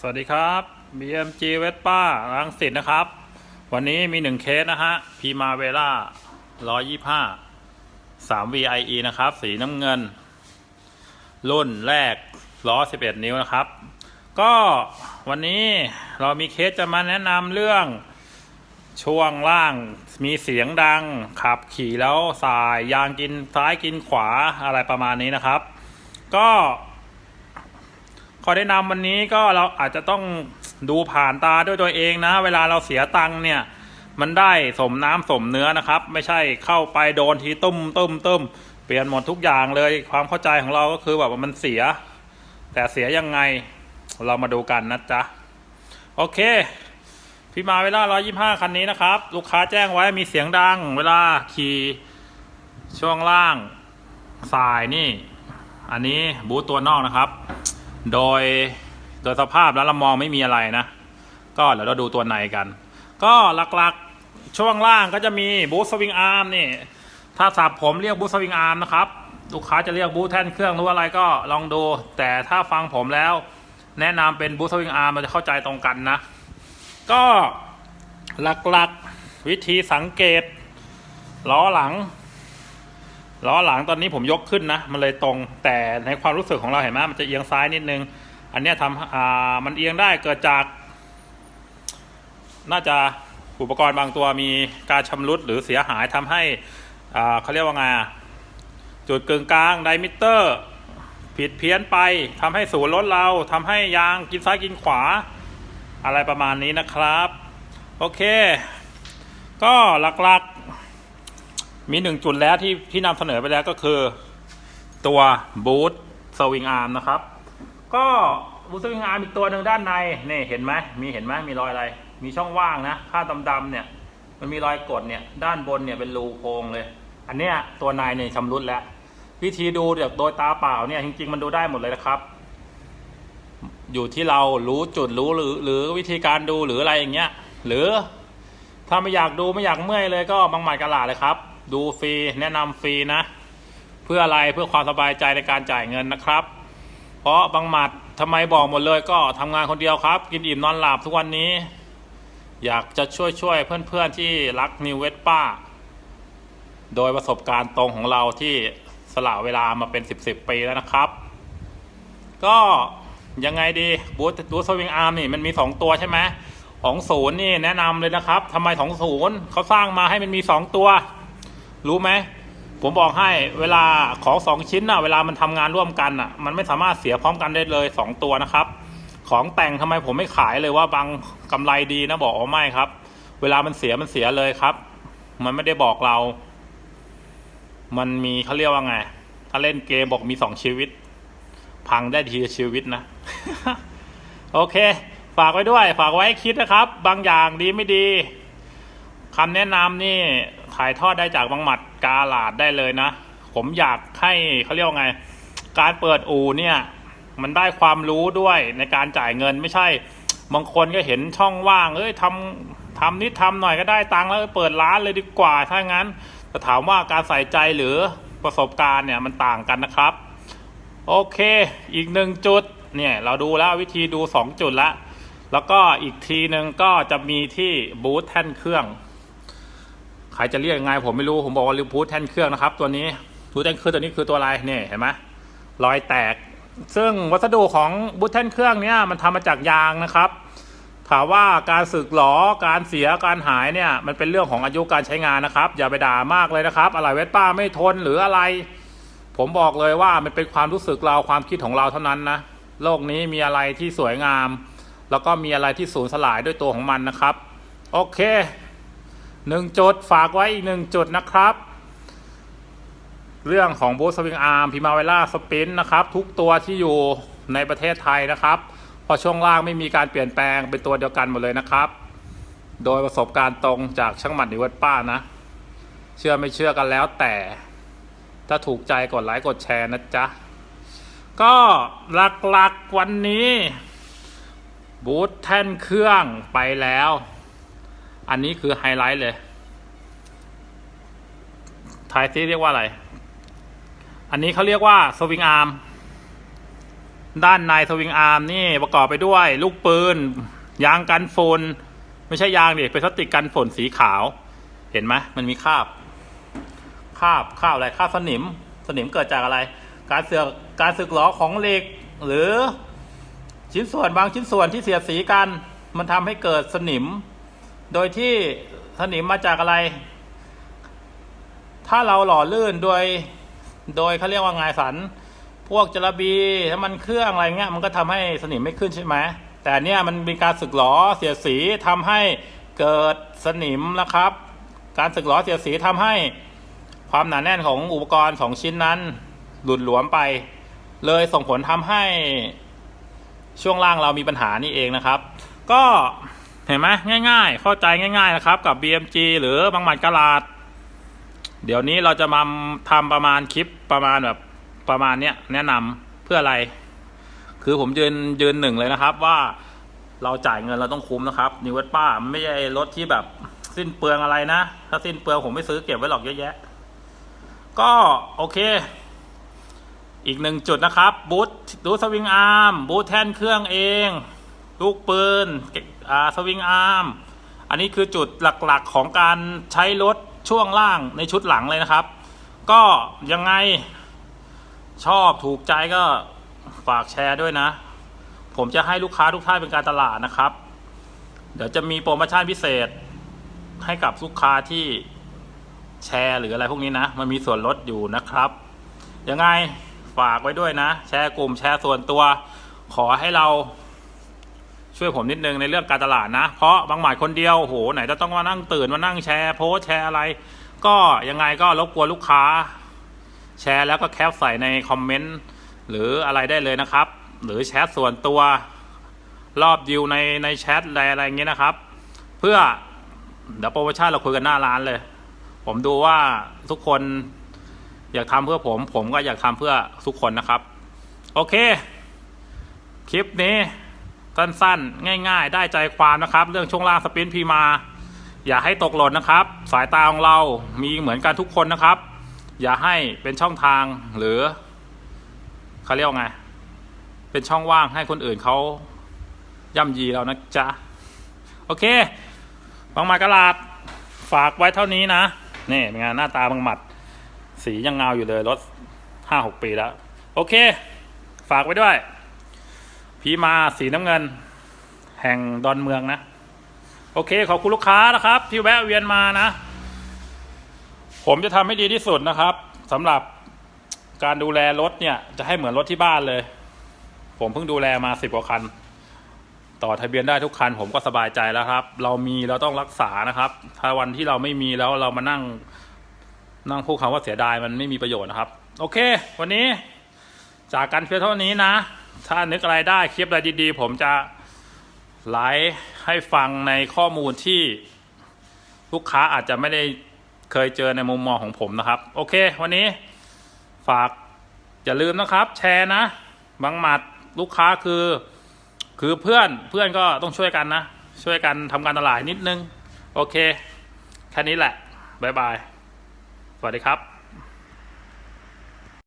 สวัสดีครับ BMG เวสป้ารังสิตนะครับ วันนี้มีหนึ่งเคสนะฮะพีมาเวล่า125 3 VIE นะครับ สีน้ำเงิน รุ่นแรกล้อ11นิ้วนะครับ ก็วันนี้เรามีเคสจะมาแนะนำเรื่องช่วงล่างมีเสียงดัง ขับขี่แล้วสายยางกินซ้ายกินขวาอะไรประมาณนี้นะครับ ก็ ขอแนะนำวันนี้ก็เราอาจจะต้องดูผ่านตาด้วยตัวเองนะ เวลาเราเสียตังค์เนี่ย มันได้สมน้ำสมเนื้อนะครับ ไม่ใช่เข้าไปโดนทีตุ้มตุ้มตุ้มเปลี่ยนหมดทุกอย่างเลยความเข้าใจของเราก็คือแบบว่ามันเสีย แต่เสียยังไงเรามาดูกันนะจ๊ะ โอเค พี่มาเวลา 125 คันนี้นะครับ ลูกค้าแจ้งไว้มีเสียงดัง เวลาขี่ช่วงล่างสายนี่ อันนี้บูตตัวนอกนะครับ โดยโดยสภาพแล้วเรามองไม่มีอะไรนะ ก็เดี๋ยวเราดูตัวในกัน ก็หลักๆช่วงล่างก็จะมีบูสวิงอาร์มนี่ ถ้าสับผมเรียกบูสวิงอาร์มนะครับ ลูกค้าจะเรียกบูแท่นเครื่องหรืออะไรก็ลองดู แต่ถ้าฟังผมแล้ว แนะนำเป็นบูสวิงอาร์มมันจะเข้าใจตรงกันนะ ก็หลักๆวิธีสังเกตล้อหลัง ล้อหลังตอนนี้ผมยกขึ้นนะ มันเลยตรงแต่ในความรู้สึกของเราเห็นไหมมันจะเอียงซ้ายนิดนึง อันเนี้ยทำอ่ามันเอียงได้เกิดจาก น่าจะอุปกรณ์บางตัวมีการชำรุดหรือเสียหายทำให้อ่าเขาเรียกว่าไงจุดกึ่งกลางไดมิเตอร์ ผิดเพี้ยนไปทำให้ศูนรถเราทำให้ยางกินซ้ายกินขวา อะไรประมาณนี้นะครับ โอเค ก็หลักๆ มีหนึ่งจุดแล้วที่ที่นำเสนอไปแล้วก็คือ ตัวบูทสวิงอาร์มนะครับ ก็บูทสวิงอาร์มอีกตัวหนึ่งด้านในนี่เห็นไหมมีเห็นไหมมีรอยอะไร มีช่องว่างนะค่าดำๆเนี่ย มันมีรอยกดเนี่ย ด้านบนเนี่ยเป็นรูโพรงเลย อันเนี้ยตัวในเนี่ยชำรุดแล้ววิธีดูแบบโดยตาเปล่าเนี่ยจริง ๆ มันดูได้หมดเลยนะครับ อยู่ที่เรารู้จุดรู้หรือ หรือวิธีการดูหรืออะไรอย่างเงี้ย หรือถ้าไม่อยากดูไม่อยากเมื่อยเลยก็บางหมัดกระลาเลยครับ ดูฟรีแนะนำฟรีนะ เพื่ออะไรเพื่อความสบายใจในการจ่ายเงินนะครับ เพราะบางหมัดทำไมบอกหมดเลยก็ทำงานคนเดียวครับ กินอิ่มนอนหลับทุกวันนี้ อยากจะช่วยช่วยเพื่อนๆที่รักนิวเวสป้า โดยประสบการณ์ตรงของเราที่สละเวลามาเป็นสิบสิบปีแล้วนะครับ ก็ยังไงดีบูธบูธสวิงอาร์มนี่มันมีสองตัวใช่ไหมของศูนย์นี่แนะนำเลยนะครับทำไมของศูนย์เขาสร้างมาให้มันมีสองตัว รู้ไหมผมบอกให้เวลาของสองชิ้นน่ะ เวลามันทำงานร่วมกันน่ะ มันไม่สามารถเสียพร้อมกันได้เลยสองตัวนะครับ ของแต่งทำไมผมไม่ขายเลยว่าบางกำไรดีนะบอกว่าไม่ครับ เวลามันเสียมันเสียเลยครับ มันไม่ได้บอกเรา มันมีเขาเรียกว่าไง ถ้าเล่นเกมบอกมีสองชีวิต พังได้ทีชีวิตนะ โอเค ฝากไว้ด้วย ฝากไว้คิดนะครับ บางอย่างดีไม่ดีคำแนะนำนี่ ถ่ายทอดได้จากบางหมัดกาลาดได้เลยนะ ผมอยากให้เขาเรียกว่าไง การเปิดอู่เนี่ย มันได้ความรู้ด้วยในการจ่ายเงินไม่ใช่ บางคนก็เห็นช่องว่าง เอ้ยทำทำนิดทำหน่อยก็ได้ตังค์แล้วเปิดร้านเลยดีกว่า ถ้างั้นแต่ถามว่าการใส่ใจหรือประสบการณ์เนี่ยมันต่างกันนะครับ โอเค อีกหนึ่งจุดเนี่ยเราดูแล้ววิธีดูสองจุดละ แล้วก็อีกทีหนึ่งก็จะมีที่บูธแท่นเครื่อง ใครจะเรียกยังไงผมไม่รู้ผมบอกว่าบูธแท่นเครื่องนะครับ ตัวนี้บูแท่นเครื่องตัวนี้คือตัวอะไรเนี่ยเห็นไหมรอยแตก ซึ่งวัสดุของบูธแท่นเครื่องเนี่ยมันทำมาจากยางนะครับ ถามว่าการสึกหรอการเสียการหายเนี่ยมันเป็นเรื่องของอายุการใช้งานนะครับ อย่าไปด่ามากเลยนะครับ อะไรเวสป้าไม่ทนหรืออะไร ผมบอกเลยว่ามันเป็นความรู้สึกเราความคิดของเราเท่านั้นนะโลกนี้มีอะไรที่สวยงาม แล้วก็มีอะไรที่สูญสลายด้วยตัวของมันนะครับ โอเค หนึ่งจุดฝากไว้อีกหนึ่งจุดนะครับ เรื่องของบูสวิงอาร์มพิมาเวล่าสปินนะครับ ทุกตัวที่อยู่ในประเทศไทยนะครับ พอช่วงล่างไม่มีการเปลี่ยนแปลงเป็นตัวเดียวกันหมดเลยนะครับ โดยประสบการณ์ตรงจากช่างหมัดนิวัตป้านะ เชื่อไม่เชื่อกันแล้วแต่ ถ้าถูกใจกดไลค์กดแชร์นะจ๊ะ ก็หลักๆวันนี้ บูธแท่นเครื่องไปแล้ว อันนี้คือไฮไลท์เลยทายซีเรียกว่าอะไร อันนี้เขาเรียกว่าสวิงอาร์ม ด้านในสวิงอาร์มนี่ประกอบไปด้วย ลูกปืน ยางกันฝุ่นไม่ใช่ยางดิเป็นพลาสติกกันฝุ่นสีขาว เห็นไหมมันมีคราบ คราบคราบอะไรคราบสนิม สนิมเกิดจากอะไร การเสือกการสึกหรอของเหล็ก หรือชิ้นส่วนบางชิ้นส่วนที่เสียสีกัน มันทำให้เกิดสนิม โดยที่สนิมมาจากอะไร ถ้าเราหล่อลื่นโดย โดยเขาเรียกว่าไงสัน พวกจระบีถ้ามันเครื่องอะไรเงี้ย มันก็ทำให้สนิมไม่ขึ้นใช่ไหม แต่เนี่ยมันเป็นการสึกหรอเสียสีทำให้เกิดสนิมนะครับ การสึกหรอเสียสีทำให้ความหนาแน่นของอุปกรณ์สองชิ้นนั้น หลุดหลวมไป เลยส่งผลทำให้ช่วงล่างเรามีปัญหานี่เองนะครับ ก็ เห็นไหมง่าย ๆ เข้าใจง่าย ๆ นะครับ กับ BMG หรือบางหมัดกลาด เดี๋ยวนี้เราจะมาทำประมาณคลิปประมาณแบบประมาณเนี้ยแนะนำเพื่ออะไร คือผมยืนยืนหนึ่งเลยนะครับว่าเราจ่ายเงินเราต้องคุ้มนะครับนิวเวสป้าไม่ใช่รถที่แบบสิ้นเปลืองอะไรนะ ถ้าสิ้นเปลืองผมไม่ซื้อเก็บไว้หรอกเยอะแยะ ก็โอเค อีกหนึ่งจุดนะครับบูทดูสวิงอาร์มบูทแท่นเครื่องเอง ลูกปืนสวิงอาร์ม อันนี้คือจุดหลักๆของการใช้รถช่วงล่างในชุดหลังเลยนะครับ ก็ยังไงชอบถูกใจก็ฝากแชร์ด้วยนะ ผมจะให้ลูกค้าทุกท่านเป็นการตลาดนะครับ เดี๋ยวจะมีโปรโมชั่นพิเศษให้กับลูกค้าที่แชร์หรืออะไรพวกนี้นะ มันมีส่วนลดอยู่นะครับ ยังไงฝากไว้ด้วยนะ แชร์กลุ่มแชร์ส่วนตัว ขอให้เรา ช่วยผมนิดนึงในเรื่องการตลาดนะ เพราะบางหมายคนเดียวโหไหนจะต้องมานั่งตื่นมานั่งแชร์โพสแชร์อะไร ก็ยังไงก็รบกวนลูกค้า แชร์แล้วก็แคปใส่ในคอมเมนต์หรืออะไรได้เลยนะครับ หรือแชทส่วนตัวรอบดิวในในแชทอะไรอะไรอย่างเงี้ยนะครับ เพื่อเดี๋ยวโปรโมชั่นเราคุยกันหน้าร้านเลย ผมดูว่าทุกคนอยากทำเพื่อผม ผมก็อยากทำเพื่อทุกคนนะครับ โอเค คลิปนี้ สั้นๆ ง่าย ๆ ได้ใจความนะครับ เรื่องช่วงล่างสปรินต์พีมา อย่าให้ตกหล่นนะครับ สายตาของเรามีเหมือนกันทุกคนนะครับ อย่าให้เป็นช่องทางหรือเขาเรียกว่าไง เป็นช่องว่างให้คนอื่นเขาย่ำยีเรานะจ๊ะ โอเคบางหมัดกระลาดฝากไว้เท่านี้นะนี่เป็นงานหน้าตาบางหมัด สียังเงาอยู่เลยรถห้าหกปีแล้ว โอเค ฝากไว้ด้วย พีมาสีน้ำเงิน แห่งดอนเมืองนะ โอเค ขอบคุณลูกค้านะครับ ที่แวะเวียนมานะ ผมจะทำให้ดีที่สุดนะครับสำหรับการดูแลรถเนี่ย จะให้เหมือนรถที่บ้านเลย ผมเพิ่งดูแลมาสิบกว่าคัน ต่อทะเบียนได้ทุกคัน ผมก็สบายใจแล้วครับ เรามีเราต้องรักษานะครับ ถ้าวันที่เราไม่มีแล้วเรามานั่ง นั่งพูดคำว่าเสียดายมันไม่มีประโยชน์นะครับ โอเค วันนี้จากกันเพียงเท่านี้นะ ถ้านึกอะไรได้คลิปอะไรดีๆ ผมจะไลฟ์ให้ฟังในข้อมูลที่ลูกค้าอาจจะไม่ได้เคยเจอในมุมมองของผมนะครับ โอเค วันนี้ฝากอย่าลืมนะครับ แชร์นะ บางหมัดลูกค้าคือ คือเพื่อนเพื่อนก็ต้องช่วยกันนะ ช่วยกันทำการตลาดนิดนึง โอเค แค่นี้แหละ บ๊ายบาย สวัสดีครับ